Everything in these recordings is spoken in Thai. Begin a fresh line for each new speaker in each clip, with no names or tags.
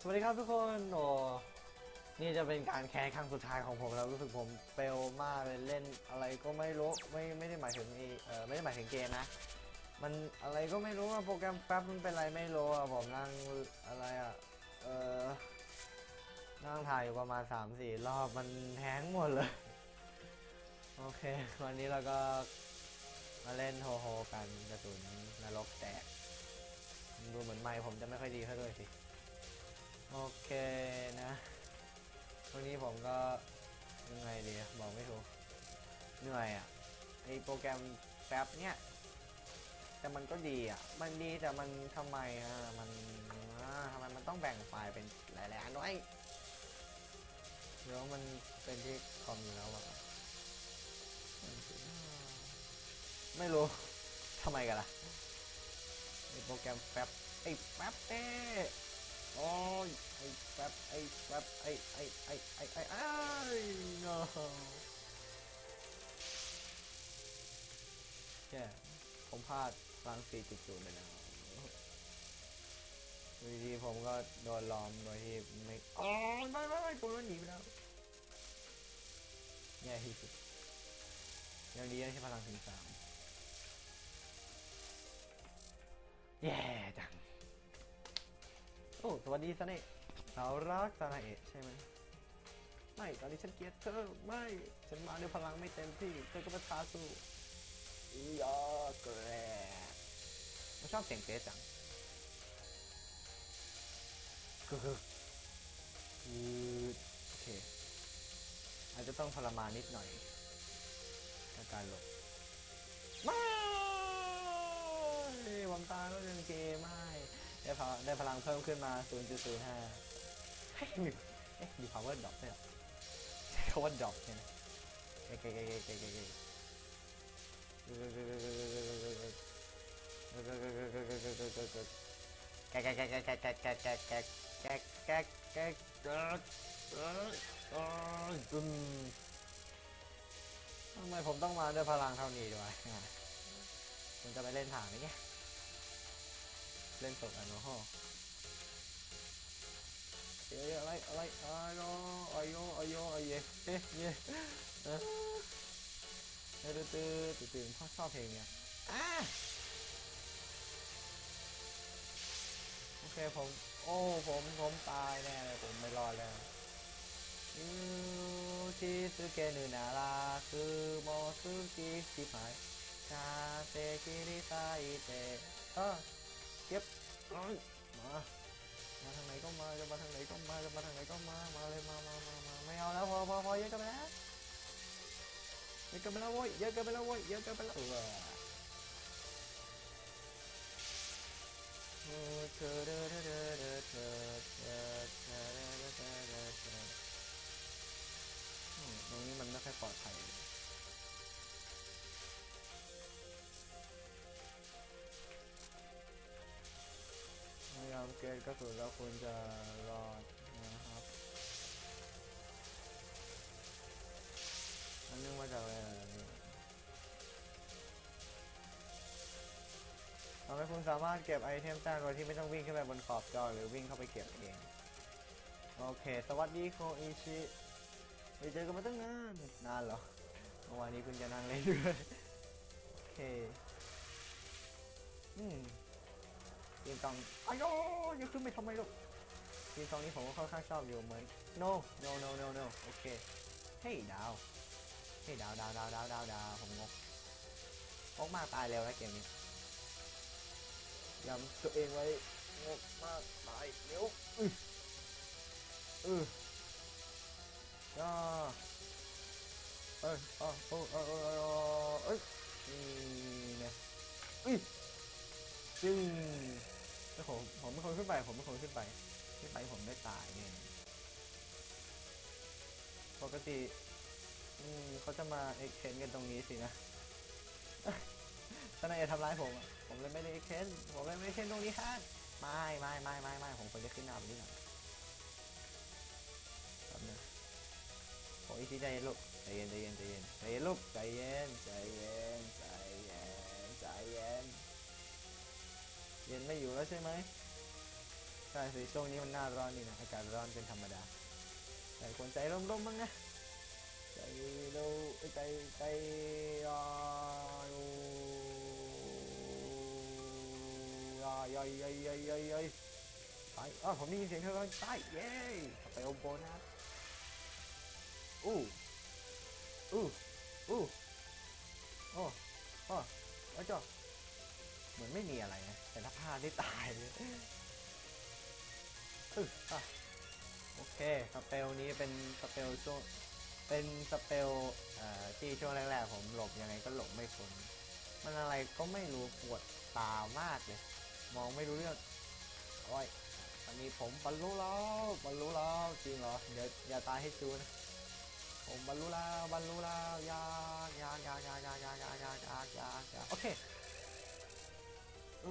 สวัสดีครับทุกคนโอ้นี่จะเป็นการแคสครั้งสุดท้ายของผมแล้วรู้สึกผมเฟลมากเลยเล่นอะไรก็ไม่รู้ไม่ไม่ได้หมายถึงเออไม่ได้หมายถึงเกมนะ มันอะไรก็ไม่รู้อะโปรแกรมแป๊บมันเป็นอะไรไม่รู้อะผมนั่งอะไรอะเออนั่งถ่ายอยู่ประมาณ 3-4 รอบมันแฮงหมดเลย โอเค วันนี้เราก็มาเล่นโฮโฮกันกระสุนนรกแตกดูเหมือนไมค์ผมจะไม่ค่อยดีเท่าด้วยสิ โอเคนะวันนี้ผมก็ยังไงดีบอกไม่ถูกเหนื่อยอะ่ะไอโปรแกรมแป๊บเนี้ยแต่มันก็ดีอะ่ะ มันดีแต่มันทำไมอะ มันทำไมมันต้องแบ่งไฟล์เป็นหลายๆอันด้วยหรือว่ามันเป็นที่คอมอยู่แล้วอะไม่รู้ทำไมกันล่ะไอโปรแกรมแป๊บไอแป๊บเต้ โอ้ยไอ้แป๊บไอ้แป๊บไอ้ไอ้ไอ้ไอ้ไอ้ไอ้ no แย่ผมพลาดพลัง4.0ไปแล้วอยู่ดีผมก็โดนล้อมโดยที่ไม่อ๋อไม่ไม่ไม่ผมโดนหนีไปแล้วแย่ที่สุดยังดียังใช้พลังถึงสามแย่จัง โอ้สวัสดีซาเนะเรารักซานาเอะใช่ไหมไม่ตอนนี้ฉันเกลียดเธอไม่ฉันมาด้วยพลังไม่เต็มที่เธอก็มาท้าสู้อียอแกรไม่ชอบเสียงเกรซจังกึกกึกคือโอเค อาจจะต้องทรมานนิดหน่อยในการหลบไม่ผมตายแล้วเล่นเกมไม่ ได้พลังได้พลังเพิ่มขึ้นมา 0.05เฮ้ยมีเอ๊ะมี power drop ด้วยเหรอใช้คำว่า drop เนี่ยนะเก๊กเก๊กเก๊กเก๊กเก๊กเก๊กแก๊กแก๊กแก๊กแก๊กแก๊กแก๊กแก๊กแก๊กแก๊กแก๊กแก๊กแก๊กแก๊กตึมทำไมผมต้องมาด้วยพลังเท่านี้ด้วยผมจะไปเล่นถางนี่ไง เล่นตกอะเนาะฮะเอ้ยอะไรอะไรอายโออายโออายโออายเย่เยเย่เออเตื่นตื่นตื่นตื่นพ่อชอบเพลงเนี่ยอะโอเคผมโอ้ผมผมตายแน่เลยผมไม่รอดแล้วยูชิซึเกะนึนาราคือโมซึกิชิพายชาเซคิริไซเตเออ เก็บเอ้ยมามาทางไหนก็มาจะมาทางไหนก็มาจะมาทางไหนก็มามาเลยมามามามาไม่เอาแล้วพอพอพอเยอะกันไปแล้วเยอะกันไปแล้วโว้ยเยอะกันไปแล้วโว้ยเยอะกันไปแล้วเออเออเธอเธอเธอเธอเธอเธอเธอเธอเธอเธอเธอเธอเธออืมตรงนี้มันไม่ค่อยปลอดภัย เลยพยายามเกณฑ์กระสุนแล้วคุณจะรอดนะครับอันนึงมาจากอะไรอะนี่ทำให้คุณสามารถเก็บไอเทมได้โดยที่ไม่ต้องวิ่งขึ้นไปบนขอบจอหรือวิ่งเข้าไปเก็บเอง โอเค สวัสดีโคอิชิไม่เจอกันมาตั้งนานนานเหรอเมื่อวานนี้คุณจะนั่งเล่นด้วยโอเค อืม ทีมตองอ้โยอย่าขึ้นไปทำไมลูกทีมตองนี้ผมก็ค่อนข้างชอบอยู่เหมือน no no no no no โอเคเฮ้ยดาวเฮ้ยดาวดาวดาวดาวดาวดาวผมงกงกมากตายเร็วนะเกมนี้ย้ำตัวเองไว้งกมากตายเร็วอืออือย่าเอ้ยเอ้ยเอ้ยเอ้ยเอ้ยเอ้ยนี่ไงอุ้ยซึ่งแล้ว ผมผมเป็นคนขึ้นไป ผมเป็นคนขึ้นไปขึ้นไปผมไม่ตายเนี่ยปกติอืมเขาจะมาเอ็กเทนกันตรงนี้สินะทนายจะทำร้ายผมอะผมเลยไม่ได้เอ็กเทนผมเลยไม่ได้เอ็กเทนตรงนี้ฮะไม่ไม่ไม่ไม่ไม่ผมควรจะขึ้นหน้าไปนี่หน่อยแป๊บนึงโอ้ยใจเย็นลูกใจเย็นใจเย็นใจเย็นใจเย็นลูกใจเย็นใจเย็นใจเย็นใจเย็น เย็นไม่อยู่แล้วใช่ไหมใช่สิช่วงนี้มันหน้าร้อนนี่นะอากาศร้อนเป็นธรรมดา แต่ควรใจร่มๆมั้งนะใจเราใจใจอ่าอยู่อ่าย่อยอยยอยยอยยอยไปอ๋อผมได้ยินเสียงเธอแล้วไปเย้ไปอาโบนัสอู้อู้อู้โอ้โอ้โอ้เจ้าเหมือนไม่มีอะไรนะ แต่ถ้าพลาดได้ตายเลยอึ๊ะอะโอเค สเปลนี้เป็นสเปลช่วง เป็นสเปลที่ช่วงแรกๆผมหลบยังไงก็หลบไม่พ้น มันอะไรก็ไม่รู้ปวดตามากเลย มองไม่รู้เรื่องโอ้ยตอนนี้ผมบรรลุแล้วบรรลุแล้วจริงเหรอ เดี๋ยวอย่าตายให้จูนะ ผมบรรลุแล้วบรรลุแล้วยากยากยากยากยากยากยากยากยากยากยากโอเค เอ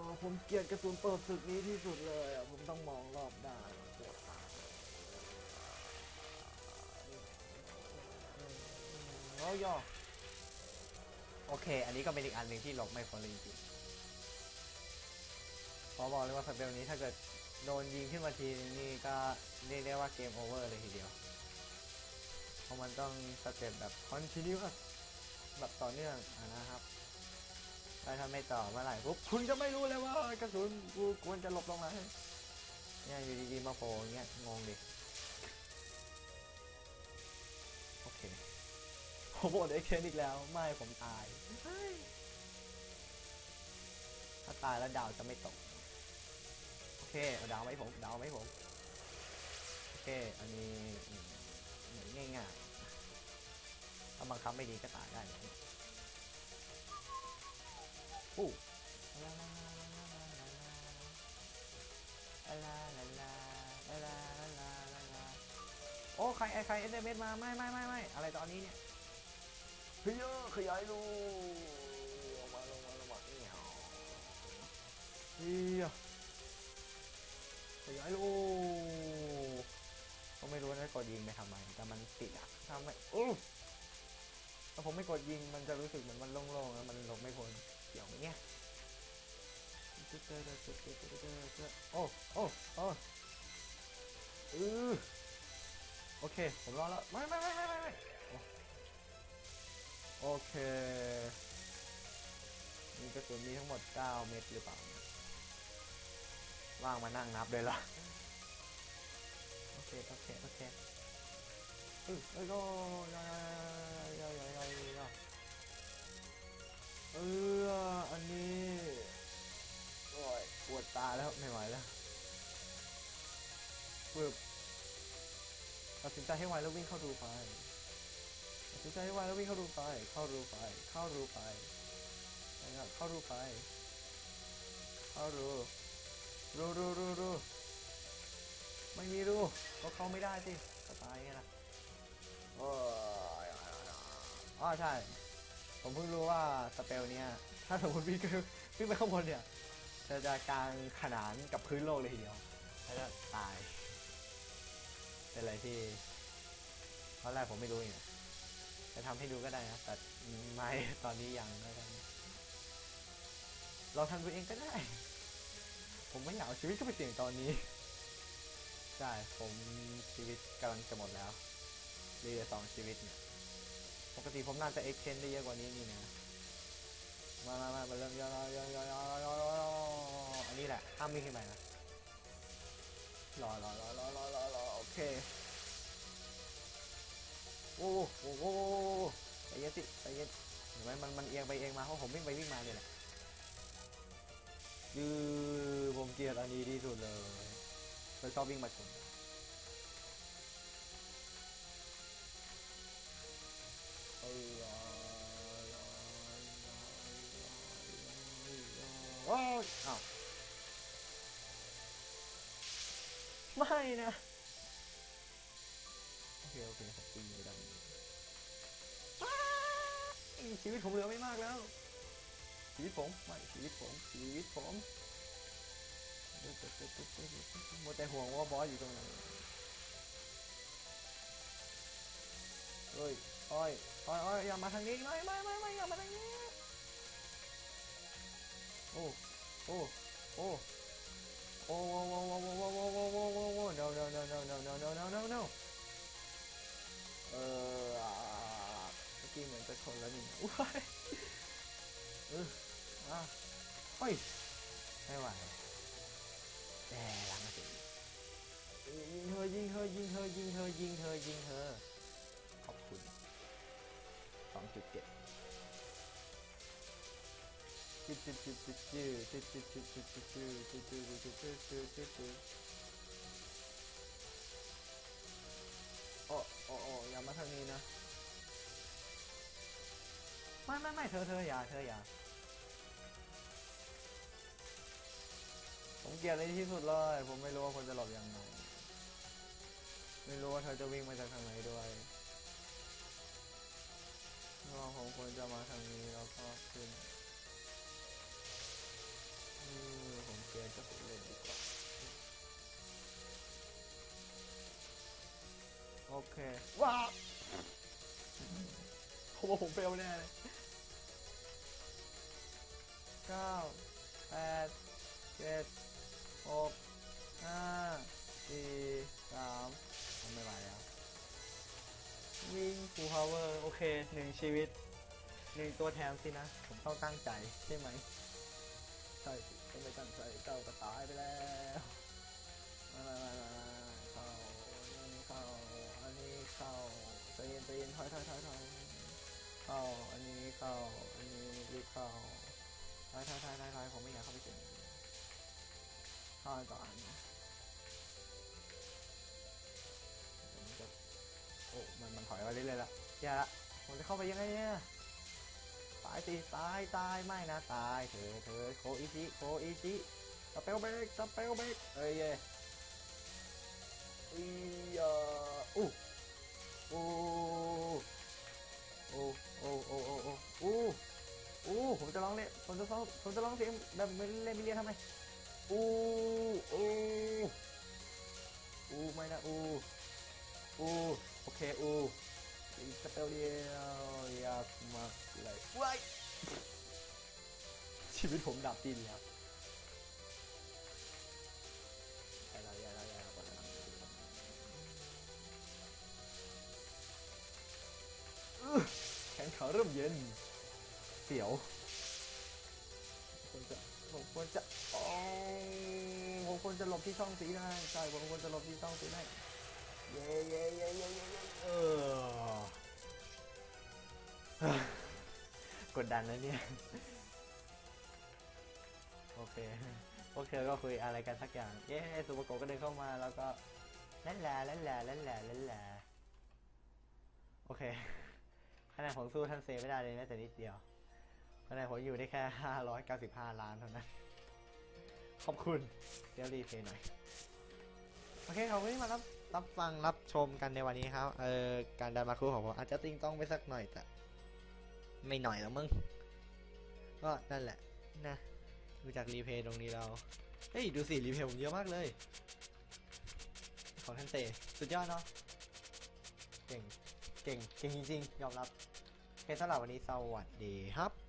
อผมเกลียดกระสุนเปิดศึกนี้ที่สุดเลยอะผมต้องมองรอบด้านปวดตาโอ้ยอโอเค อันนี้ก็เป็นอีกอันหนึ่งที่หลบไม่พ้นเลยจริงๆขอบอกเลยว่าสเปลนี้ถ้าเกิดโดนยิงขึ้นมาทีนี่ก็เรียกได้ว่าเกมโอเวอร์เลยทีเดียว เพราะมันต้องสเต็ปแบบ continuous แบบต่อเนื่องอะนะครับ ถ้าทำไม่ต่อเมื่อไหร่ปุ๊บคุณจะไม่รู้เลยว่ากระสุนกูควรจะหลบตรงไหนเนี่ยอยู่ดีๆมาโผล่อย่างเงี้ยงงดิโอเคผมอดเอ็กเทนอีกแล้ว ไม่ผมตาย ถ้าตายแล้วดาวจะไม่ตก โอเคเอาดาวไหมผมดาวไหมผม โอเค อันนี้เหมือนง่ายๆถ้าบังคับไม่ดีก็ตายได้ อ้โอ้ใครไอใครเอสเมสมาไม่ไม่ไม่ไม่อะไรตอนนี้เนี่ยเฮ้ยขยายรูลงมาลงมาลงมาเหี่ยวเฮียขยายลูก็ไม่รู้นะกดยิงไปทำไมแต่มันติดอะทำไมอู้ถ้าผมไม่กดยิงมันจะรู้สึกเหมือนมันโล่งๆแล้วมันหลบไม่พ้น เกี่ยวไหมเนี่ยโอ้โอ้โอ้เออโอเค ผมรอแล้ว ไม่ไม่ไม่ไม่ไม่โอเค มีกระสุนมีทั้งหมด 9 เม็ดหรือเปล่า ว่างมานั่งนับเลยล่ะ โอเค โอเค โอเคเออเออโอ้ยยยยยยย เอออันนี้โอ้ยปวดตาแล้วไม่ไหวแล้วปึ๊บตัดสินใจให้ไวแล้ววิ่งเข้ารูไปตัดสินใจให้ไวแล้ววิ่งเข้ารูไป เข้ารูไป เข้ารูไปนะครับเข้ารูไป เข้ารูรูรูรูรูไม่มีรูก็เข้าไม่ได้สิก็ตายไงล่ะโอ้ยอ๋อใช่ ผมเพิ่งรู้ว่าสเปลเนี้ยถ้าสมมติวิ่งวิ่งไปข้างบนเนี่ยจะจะกลางขนานกับพื้นโลกเลยทีเดียวแล้วก็ตาย เป็นอะไรที่ตอนแรกผมไม่รู้เนี่ยจะทำให้ดูก็ได้นะแต่ไม่ตอนนี้ยังแล้วกันเราทำตัวเองก็ได้ ผมไม่อยากเอาชีวิตเข้าไปเสี่ยงตอนนี้ใช่ผมชีวิตกำลังจะหมดแล้วเหลือสองชีวิตเนี่ย ปกติผมน่าจะเอ็กเทนได้เยอะกว่านี้นี่นะมามามาเริ่มย่อย่อย่อย่อย่อย่ออันนี้แหละห้ามวิ่งขึ้นไปนะรอรอรอรอรอรอรอโอเคโอ้โหโอ้โหใจเย็นสิใจเย็นเห็นไหมมันมันเอียงไปเอียงมาเพราะผมวิ่งไปวิ่งมาเนี่ยแหละยือผมเกลียดอันนี้ที่สุดเลยเราชอบวิ่งมาชน เออโอ้ยอ้าวไม่นะ โอเค โอเคผมตีไม่ได้อ้ายชีวิตผมเหลือไม่มากแล้ว ชีวิตผมไม่ชีวิตผมชีวิตผมหมดแต่ห่วงว่าบอสอยู่ตรงไหนเฮ้ย อ้อยอ้อยอ้อยอย่ามาทางนี้ไม่ไม่ไม่ไม่อย่ามาทางนี้ โอ้ โอ้ โอ้ โอ้โอ้โอ้โอ้โอ้โอ้โอ้โอ้โอ้โอ้ no no no no no no no no no no เออเมื่อกี้เหมือนจะชนแล้วนี่อุ้ยเอออะเฮ้ยไม่ไหวแต่ลังมาสิยิงเธอยิงเธอยิงเธอยิงเธอยิงเธอยิงเธอ จุดเจ็ดจุดจุดจุดจุดจุดจุดจุดจุดจุดจุดจุดจุดจุดจุดจุดจุดจุดจุดโอ้โอ้โอ้อย่ามาทางนี้นะ ไม่ไม่ไม่เธอเธออย่าเธออย่าผมเกลียดในที่สุดเลย ผมไม่รู้ว่าควรจะหลบยังไง ไม่รู้ว่าเธอจะวิ่งมาจากทางไหนด้วย ว่าผมควรจะมาทางนี้แล้วก็ขึ้นอืมผมเกลียดจะไปเล่นดีกว่า โอเค ว้าวผมว่าผมเฟลแน่เลยเก้าแปดเจ็ดหกห้าสี่สามทำไม่ไหวแล้ว วิ่ง full power โอเคหนึ่งชีวิตหนึ่งตัวแถมสินะ ผมต้องตั้งใจใช่ไหมใช่สิก็ไม่ตั้งใจเจ้าก็ตายไปแล้วมามามามาเข้าอันนี้เข้าอันนี้เข้าใจเย็นใจเย็นถอยถอยถอยถอยเข้าอันนี้เข้าอันนี้รีบเข้าถอยถอยถอยถอยผมไม่อยากเข้าไปเสียงเข้าก่อน โอ้มันมันถอยมาเรื่อยๆแล้วอย่าละผมจะเข้าไปยังไงเนี่ยตายสิตายตายไม่นะตายเถอะเถอะโคอิจิโคอิจิสเปลเบรกสเปลเบรกเอ้ยอีอ่โอู้อ้โอ้โอ้โอ้โอ้โอ้โอ้โอ้ผมจะร้องเลยผมจะร้องผมจะร้องเสียงแบบไม่เล่นไม่เรียนทำไมอู้อู้อู้ไม่นะอู้อู้ โอเคอูอีกสเปลเดียวยากมากเลยว้ายชีวิตผมดับดินแล้วอย่าละอย่าละอย่าละปล่อยละแขนขาเริ่มเย็นเสียวผมควรจะผมควรจะโอ๋อผมควรจะหลบที่ช่องสีได้ใช่ผมควรจะหลบที่ช่องสีได้เย้เย้เย้เย้ กดดันนะเนี่ย โอเค พวกเธอก็คุยอะไรกันสักอย่าง เย้สุปโกก็เดินเข้ามาแล้วก็เล่นแหล่เล่นแหล่เล่นแหล่เล่นแหล่โอเคคะแนนผมสู้ท่านเซไม่ได้เลยแม้แต่นิดเดียวคะแนนผมอยู่ได้แค่ 595 ล้านเท่านั้น ขอบคุณ เดี๋ยวรีเพย์หน่อย โอเคขอบคุณที่มารับรับฟังรับชมกันในวันนี้ครับ เออการดันมาคูของผมอาจจะติงต้องไปสักหน่อยแต่ ไม่หน่อยแล้วมึง ก็นั่นแหละนะ ดูจากรีเพย์ตรงนี้เรา เฮ้ย ดูสิรีเพย์ผมเยอะมากเลย ของท่านเตสุดยอดเนาะ เก่ง เก่ง เก่งจริงๆ ยอมรับ โอเคสำหรับวันนี้สวัสดีครับ